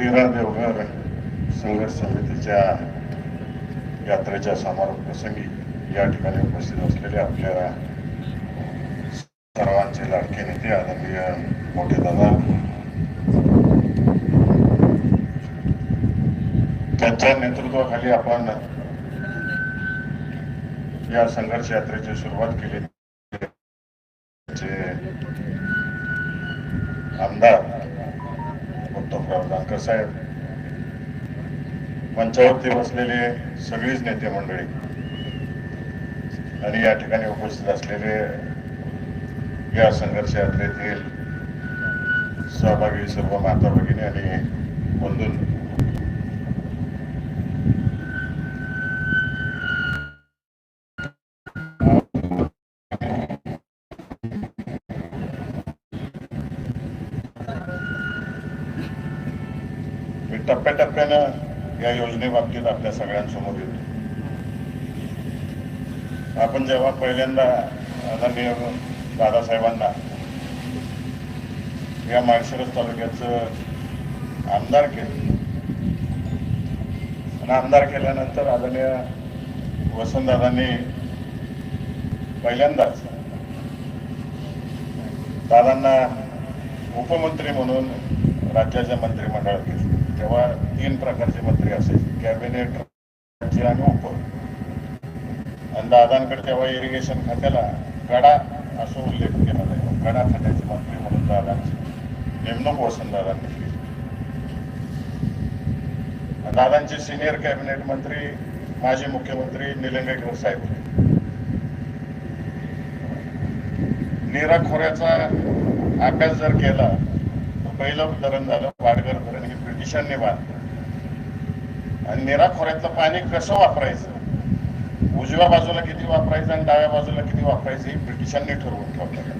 नीरा देवघर संघर्ष समितीच्या यात्रेच्या समारोप प्रसंगी या ठिकाणी उपस्थित असलेले आपल्या सर्वांचे लाडके नेते आदरणीय मोठे दादा. त्यांच्या नेतृत्वाखाली आपण या संघर्ष यात्रेची सुरुवात केली. आमदार उत्तमराव जानकर साहेब मंचावरती बसलेले सगळीच नेते मंडळी आणि या ठिकाणी उपस्थित असलेले या संघर्ष यात्रेतील सहभागी सर्व माता भगिनी आणि बंधून टप्प्याटप्प्यानं या योजनेबाबतीत आपल्या सगळ्यांसमोर येतो. आपण जेव्हा पहिल्यांदा आदरणीय दादासाहेबांना या माळशिरस तालुक्याचं आमदार केलं आणि आमदार केल्यानंतर आदरणीय वसंतदादांनी पहिल्यांदाच दादांना उपमंत्री म्हणून राज्याच्या मंत्रिमंडळात घेतलं. तेव्हा तीन प्रकारचे मंत्री असायचे. कॅबिनेट राज्य आणि उप. आणि दादांकडे तेव्हा इरिगेशन खात्याला गडा असा उल्लेख केला जाईल गडा खात्याचे मंत्री म्हणून दादांची. नेमणूक वसंतदादांनी केली. दादांचे सिनियर कॅबिनेट मंत्री माजी मुख्यमंत्री निलंगेकर साहेब नीरा खोऱ्याचा अभ्यास जर केला तर पहिलं धरण झालं वाडगर धरण. हे ईशान्य बांधलं आणि निरा खोऱ्यातलं पाणी कसं वापरायचं? उजव्या बाजूला किती वापरायचं आणि डाव्या बाजूला किती वापरायचं हे ब्रिटिशांनी ठरवून ठेवलं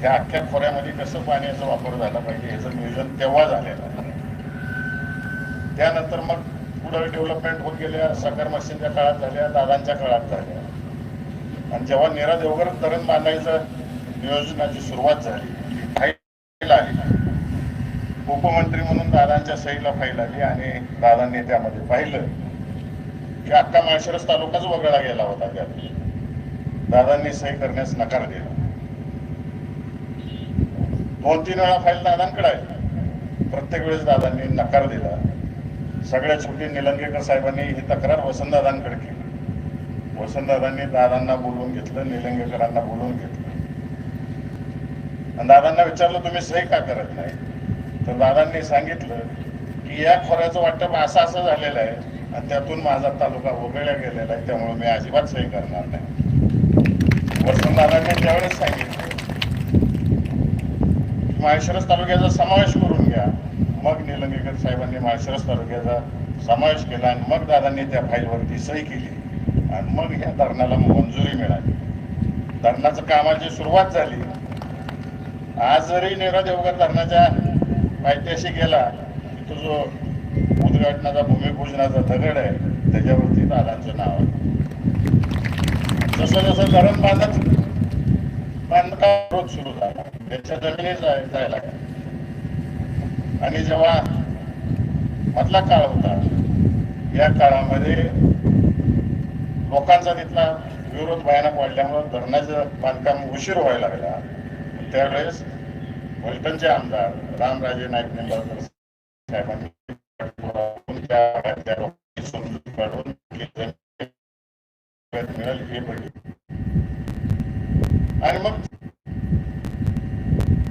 त्या अख्ख्या खोऱ्यामध्ये कसं पाण्याचा वापर झाला पाहिजे याचं नियोजन तेव्हा झालेलं त्यानंतर मग पुढे डेव्हलपमेंट होत गेल्या साखर मशीनच्या काळात झाल्या दादांच्या काळात झाल्या. आणि जेव्हा निरा देवघर धरण बांधायचं नियोजनाची सुरुवात झाली उपमंत्री म्हणून दादांच्या सहीला फाईल आली आणि दादांनी त्यामध्ये पाहिलं की अख्खा माळशिरस तालुकाच वगळला गेला होता त्यात दादांनी सही करण्यास नकार दिला. दोन तीन वेळा फाईल दादांकडे आहे प्रत्येक वेळेस दादांनी नकार दिला. सगळ्या छोटी निलंगेकर साहेबांनी ही तक्रार वसंतदादांकडे केली. वसंतदादांनी दादांना बोलवून घेतलं निलंगेकरांना बोलवून घेतलं. आणि दादांना विचारलं तुम्ही सही का करत नाही? तर दादांनी सांगितलं की या खोऱ्याचं वाटप असं असं झालेलं आहे आणि त्यातून माझा तालुका वगळला गेलेला आहे त्यामुळे मी अजिबात सही करणार नाही. वसंतदादांनी त्यावेळेस सांगितलं माळशिरस तालुक्याचा समावेश करून घ्या. मग निलंगेकर साहेबांनी माळशिरस तालुक्याचा समावेश केला आणि मग दादांनी त्या फाईलवरती सही केली. आणि मग ह्या धरणाला मंजुरी मिळाली. धरणाचं कामाची सुरुवात झाली. आज जरी नेरा देवघर धरणाच्या पायथ्याशी गेला. तो जो उद्घाटनाचा भूमिपूजनाचा दगड आहे त्याच्यावरती दादांचं नाव आहे. जसं जसं धरण बांधत बांधकाम रोज सुरू झाला. त्याच्या जमिनी जायला आणि जेव्हा मधला काळ होता या काळामध्ये लोकांचा तिथला विरोध भयानक वाढल्यामुळे धरणाचं बांधकाम उशीर व्हायला लागला. त्यावेळेस फलटणचे आमदार रामराजे नाईक निंबाळकर साहेबांनी मिळेल हे बघितलं. आणि मग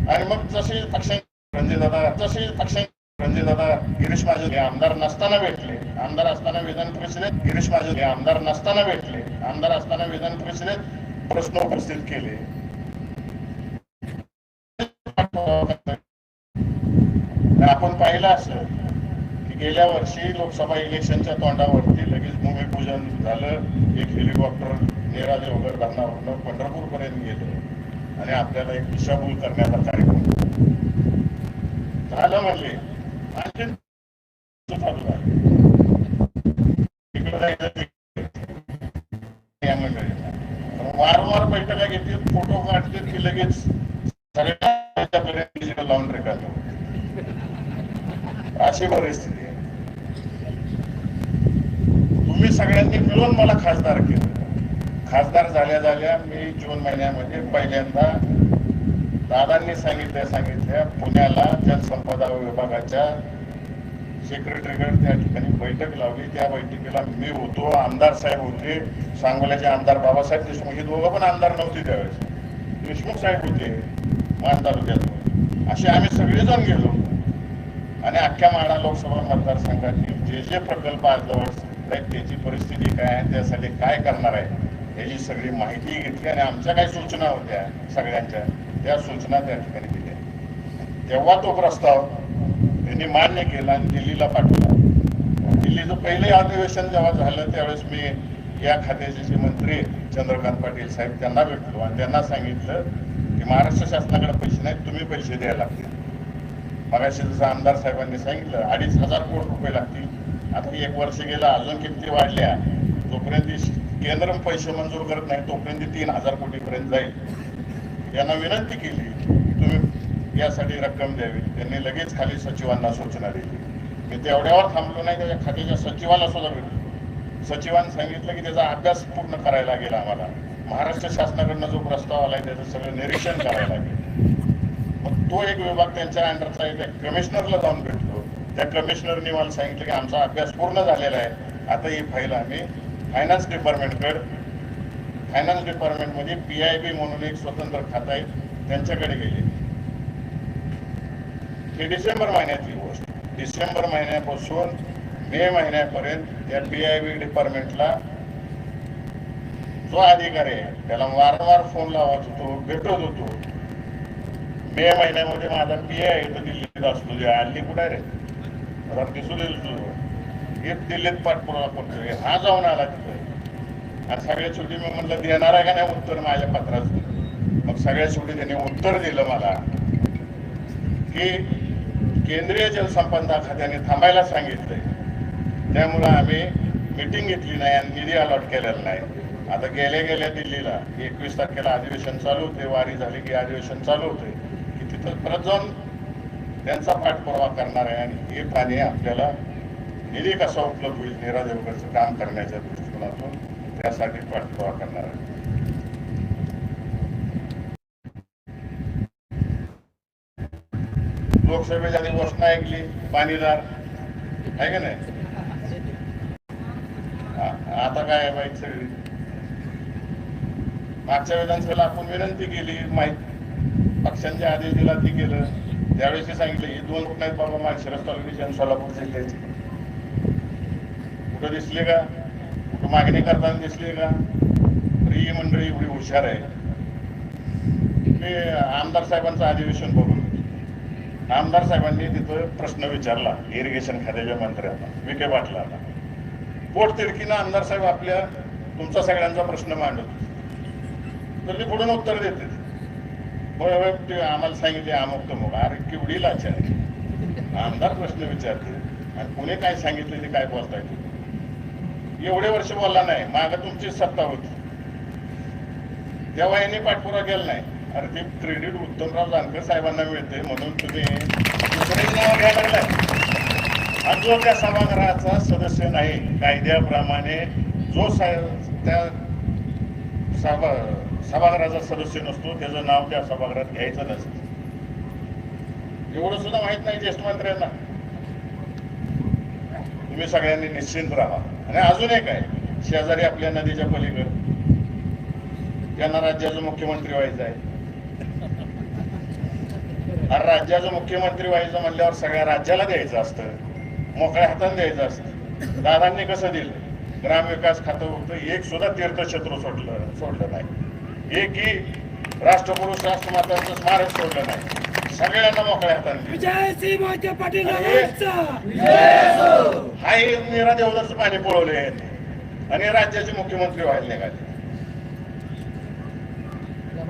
आणि मग जसे पक्ष रणजीदादा जसे पक्ष रणजितदादा गिरीश महाजन हे आमदार नसताना भेटले. आमदार असताना विधान परिषदेत गिरीश महाजन हे आमदार नसताना भेटले. आमदार असताना विधान परिषदेत प्रश्न उपस्थित केले. गेल्या वर्षी लोकसभा इलेक्शनच्या तोंडावरती लगेच भूमिपूजन झालं. एक हेलिकॉप्टर नेरा देवघर धरणावरनं पंढरपूर पर्यंत गेलं. आणि आपल्याला एक दिशाभूल करण्याचा कार्यक्रम म्हणजे झालं म्हणजे आणखी चालू वारंवार बैठका घेतील फोटो काढतील की लगेच सगळ्या डिजिटल लावून रिकामी अशी परिस्थिती आहे तुम्ही सगळ्यांनी मिळून मला खासदार केलं. खासदार झाल्या झाल्या मी जून महिन्यामध्ये पहिल्यांदा दादांनी सांगितल्या सांगितल्या पुण्याला जलसंपदा विभागाच्या सेक्रेटरीकडे त्या ठिकाणी बैठक लावली. त्या बैठकीला मी होतो आमदार साहेब होते. सांगोल्याचे आमदार बाबासाहेब देशमुख. हे दोघं पण आमदार नव्हते त्यावेळेस. देशमुख साहेब होते मान तालुक्यात. असे आम्ही सगळेजण गेलो. आणि अख्ख्या माडा लोकसभा मतदारसंघातील जे जे प्रकल्प आज जवळ आहेत त्याची परिस्थिती काय आहे त्यासाठी काय करणार आहे ह्याची सगळी माहिती घेतली आणि आमच्या काही सूचना होत्या सगळ्यांच्या. त्या सूचना त्या ठिकाणी दिल्या. तेव्हा तो प्रस्ताव त्यांनी मान्य केला आणि दिल्लीला पाठवला. दिल्लीचं पहिले अधिवेशन जेव्हा झालं त्यावेळेस मी या खात्याचे जे मंत्री चंद्रकांत पाटील साहेब त्यांना भेटलो आणि त्यांना सांगितलं की महाराष्ट्र शासनाकडे पैसे नाहीत तुम्ही पैसे द्यायला लागतील. मगाशी जसं आमदार साहेबांनी सांगितलं अडीच हजार कोटी रुपये लागतील. आता एक वर्ष गेला अजून किमती वाढल्या. जोपर्यंत केंद्र पैसे मंजूर करत नाही तोपर्यंत तीन हजार कोटीपर्यंत जाईल. यांना विनंती केली की तुम्ही यासाठी रक्कम द्यावी. त्यांनी लगेच खाली सचिवांना सूचना दिली. मी तेवढ्यावर थांबलो नाही त्याच्या खात्याच्या सचिवाला सुद्धा भेटलो. सचिवांनी सांगितलं की त्याचा अभ्यास पूर्ण करायला लागेल आम्हाला. महाराष्ट्र शासनाकडनं जो प्रस्ताव आलाय त्याचं सगळं निरीक्षण करायला लागेल. मग तो एक विभाग त्यांच्या अंडरचा कमिशनरला जाऊन भेटतो. त्या कमिशनरनी मला सांगितलं की आमचा अभ्यास पूर्ण झालेला आहे. आता ही फाईल आम्ही फायनान्स डिपार्टमेंटकडे फायनान्स डिपार्टमेंटमध्ये पी आय बी म्हणून एक स्वतंत्र खातं आहे त्यांच्याकडे गेले. ही डिसेंबर महिन्यातली गोष्ट. डिसेंबर महिन्यापासून मे महिन्यापर्यंत त्या पी आय बी डिपार्टमेंटला जो अधिकारी आहे त्याला वारंवार फोन लावत होतो भेटत होतो. मे महिन्यामध्ये माझा पी आय इथं दिल्लीत असतो जे हल्ली कुठे रे? जरा दिसून येईल तुझं. दिल्लीत पाठपुरावा करतो हा जाऊन आला तिथं. आणि सगळ्या शेवटी मी म्हणलं देणार आहे का नाही उत्तर माझ्या पत्राचं? मग सगळ्या शेवटी त्यांनी उत्तर दिलं मला. की केंद्रीय जलसंपदा खात्याने थांबायला सांगितलंय. त्यामुळं आम्ही मिटिंग घेतली नाही आणि निधी अलॉट केलेला नाही. आता गेल्या गेल्या दिल्लीला एकवीस तारखेला अधिवेशन चालू होते. वारी झाली की अधिवेशन चालू होते. की तिथं परत जाऊन त्यांचा पाठपुरावा करणार आहे आणि हे पाणी आपल्याला निधी कसा उपलब्ध होईल नेरा देवगडचं काम करण्याच्या दृष्टिकोनातून त्यासाठी पाठपुरावा करणार आहे. लोकसभेच्या आधी घोषणा ऐकली पाणीदार. आहे का नाही? आता काय आहे सगळी? मागच्या विधानसभेला आपण विनंती केली माहिती. पक्षांच्या आदेश दिला ती केलं. त्यावेळेस ते सांगितलं हे दोन कुठं आहेत बाबा? माळशिरस तालुक्याची आणि सोलापूर जिल्ह्याचे. कुठं दिसले का? कुठं मागणी करताना दिसले का? तर ही मंडळी एवढी हुशार आहे. मी आमदार साहेबांचं अधिवेशन बघून आमदार साहेबांनी तिथं प्रश्न विचारला इरिगेशन खात्याच्या मंत्र्यांना विखे पाटलांना. पोट तिडकीनं आमदार साहेब आपल्या तुमचा सगळ्यांचा प्रश्न मांडत तर ते पुढून उत्तर देते. ते आम्हाला सांगितले अमुक तमुक. अरे केवढी लाच आहे. आमदार प्रश्न विचारते. आणि पुणे काय सांगितले ते काय बोलताय एवढे वर्ष बोलला नाही. माग तुमची सत्ता होती. तेव्हा यांनी पाठपुरा केला नाही. अरे ते क्रेडिट उत्तमराव जानकर साहेबांना मिळते म्हणून तुम्ही नाव घ्यायला लागलाय. आणि जो त्या सभागृहाचा सदस्य नाही. कायद्याप्रमाणे जो सा- त्या सभा सभागृहाचा सदस्य नसतो त्याचं नाव त्या सभागृहात घ्यायचं नसतं. एवढं सुद्धा माहीत नाही ज्येष्ठ मंत्र्यांना. तुम्ही सगळ्यांनी निश्चिंत राहा. आणि अजून एक आहे शेजारी आपल्या नदीच्या पलीकडे. त्यांना राज्याचं मुख्यमंत्री व्हायचं आहे. अरे राज्याचं मुख्यमंत्री व्हायचं म्हणल्यावर सगळ्या राज्याला द्यायचं असतं. मोकळ्या हाताने द्यायचं असतं. दादांनी कसं दिलं? ग्रामविकास खातं होतं एक सुद्धा तीर्थक्षेत्र सोडलं सोडलं नाही. एकही राष्ट्रपुरुष राष्ट्रमातांचं स्मारक सोडलं नाही. सगळ्यांना मोकळ्या हाताने. पाटील हा मीरा देवदाचं पाणी पळवले यांनी आणि राज्याचे मुख्यमंत्री व्हायला निघाले.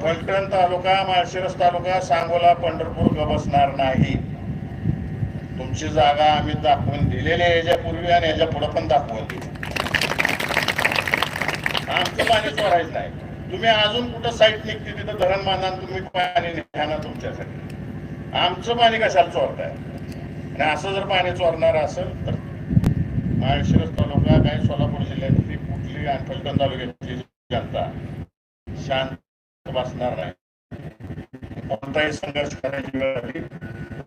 फलटण तालुका माळशिरस तालुका सांगोला पंढरपूर बसणार नाही. तुमची जागा आम्ही दाखवून दिलेली आहे. याच्यापूर्वी आणि याच्यापुढे पण दाखवून दिली आमचं पाणी चोरायचं नाही. तुम्ही अजून कुठं साईट निघते तिथं धरण बांधा तुम्ही पाणी न्या ना तुमच्यासाठी. आमचं पाणी कशाला चोरताय? आणि असं जर पाणी चोरणार असेल तर माळशिरस तालुका काय सोलापूर जिल्ह्यातली कुठली आणि फलटण तालुक्यातली जनता शांत बसणार नाही. कोणताही संघर्ष करायची वेळ आली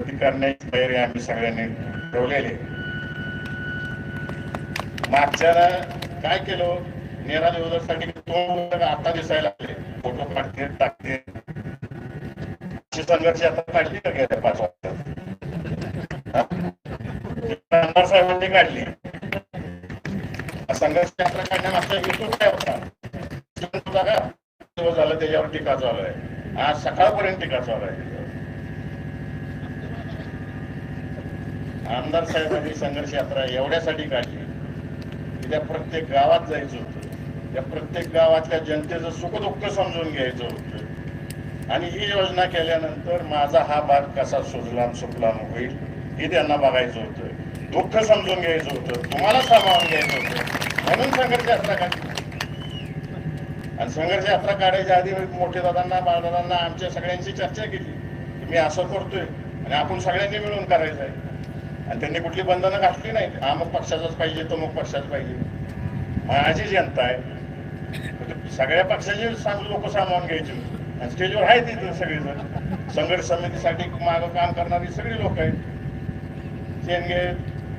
ती करण्याची तयारी आम्ही सगळ्यांनी ठेवलेली आहे. मागच्या काय केलं? नेरा दिवसासाठी तो आता दिसायला लागले. फोटो काढते टाकते. अशी संघर्ष आता काढली का गेल्या पाच वाजता आमदार साहेबांनी काढली. संघर्ष यात्रा काढण्यामागचा हेतू काय होता? होता का दिवस झाला त्याच्यावर टीका चालू आहे? आज सकाळपर्यंत टीका चालू आहे. आमदार साहेबांनी संघर्ष यात्रा एवढ्यासाठी काढली की त्या प्रत्येक गावात जायचं होतं. त्या प्रत्येक गावातल्या जनतेचं सुखदुःख समजून घ्यायचं होतं. आणि ही योजना केल्यानंतर माझा हा भाग कसा सुजलाम सुफलाम होईल हे त्यांना बघायचं होतं. दुःख समजून घ्यायचं होतं. तुम्हाला सामावून घ्यायचं होतं. म्हणून संघर्ष यात्रा काढली. आणि संघर्ष यात्रा काढायच्या आधी मोठे दादांना बाळदादांना आमच्या सगळ्यांची चर्चा केली. की मी असं करतोय आणि आपण सगळ्यांनी मिळून करायचं आहे. आणि त्यांनी कुठली बंधनं घातली नाही अमुक पक्षाचाच पाहिजे तो मग पक्षाच पाहिजे. माझी जनता आहे. सगळ्या पक्षाचे सांगू लोक सामावून घ्यायचे. आणि स्टेजवर आहेत तिथं सगळेजण. संघर्ष समितीसाठी माग काम करणारी सगळी लोक आहेत. शेंगे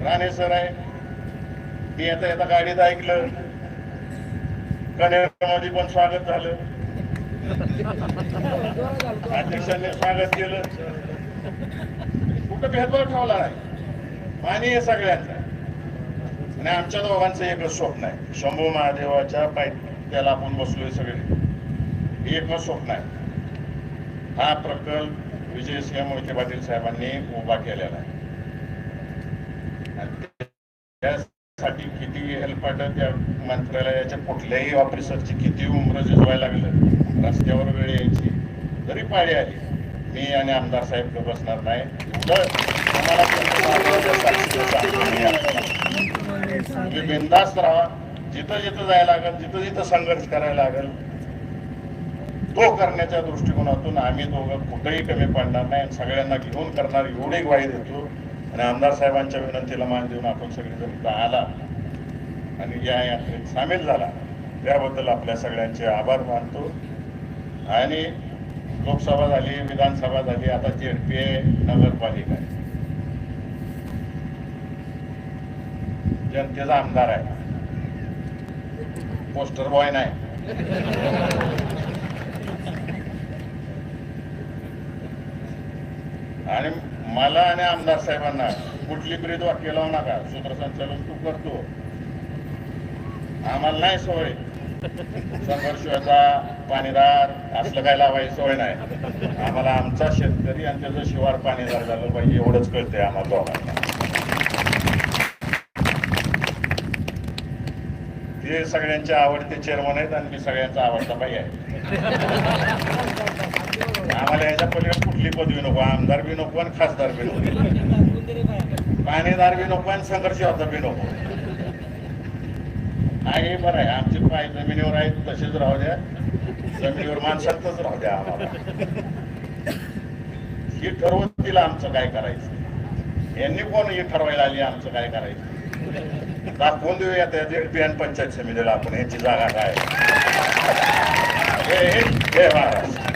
राणे सर आहे. मी येता येता गाडीत ऐकलं. कन्यामध्ये पण स्वागत झालं. अध्यक्षांनी स्वागत केलं. कुठं भेदभाव ठेवला नाही. पाणी हे आणि आमच्या दोघांचं एकच स्वप्न आहे. शंभू महादेवाच्या त्याला आपण बसलोय सगळे. एकच स्वप्न आहे. हा प्रकल्प विजयसिंह मोहिते पाटील साहेबांनी उभा केलेला आहे. त्यासाठी किती हेल्पाट त्या मंत्रालयाच्या कुठल्याही ऑफिसरची किती उमरं झिजवायला लागलं रस्त्यावर वेळ यायची जरी पाळी आली मी आणि आमदार साहेब तर बसणार नाही. तर तुम्ही राहा. जिथं जिथं जायला लागेल जिथं जिथं संघर्ष करायला लागेल तो करण्याच्या दृष्टिकोनातून आम्ही दोघं कुठेही कमी पडणार नाही आणि सगळ्यांना घेऊन करणार एवढी ग्वाही देतो. आणि आमदार साहेबांच्या विनंतीला मान देऊन आपण सगळेजण इथं आला. आणि या यात्रेत सामील झाला. त्याबद्दल आपल्या सगळ्यांचे आभार मानतो. आणि लोकसभा झाली विधानसभा झाली आता जेडपी नगरपालिका आहे. जनतेचा आमदार आहे. पोस्टर बॉय नाही. आणि मला आणि आमदार साहेबांना कुठली ब्रीद वाक्य लावू नका. सूत्रसंचालन तू करतो. आम्हाला नाही सवय संघर्षाचा पाणीदार असलं काय लावायची सवय नाही. आम्हाला आमचा शेतकरी आणि त्याचं शिवार पाणीदार झालं पाहिजे एवढंच कळतंय आम्हाला दोघांना. ते सगळ्यांचे आवडते चेअरमन आहेत आणि मी सगळ्यांचा आवडता बाई आहे. आम्हाला याच्या पलीकडे कुठली पदवी नको आमदार बी नको आणि खासदार बी नको. पाणीदार बी नको आणि संघर्ष होता बी नको. आहे बरं आहे आमचे पाय जमिनीवर आहेत तसेच राहू द्या. जमिनीवर माणसातच राहू द्या आम्हाला. ही तिला आमचं काय करायचं? यांनी कोण हे ठरवायला आली आमचं काय करायचं? दाखवून देऊया त्या बिहान पंचायत समितीला आपण? यांची जागा काय? हे जय महाराष्ट्र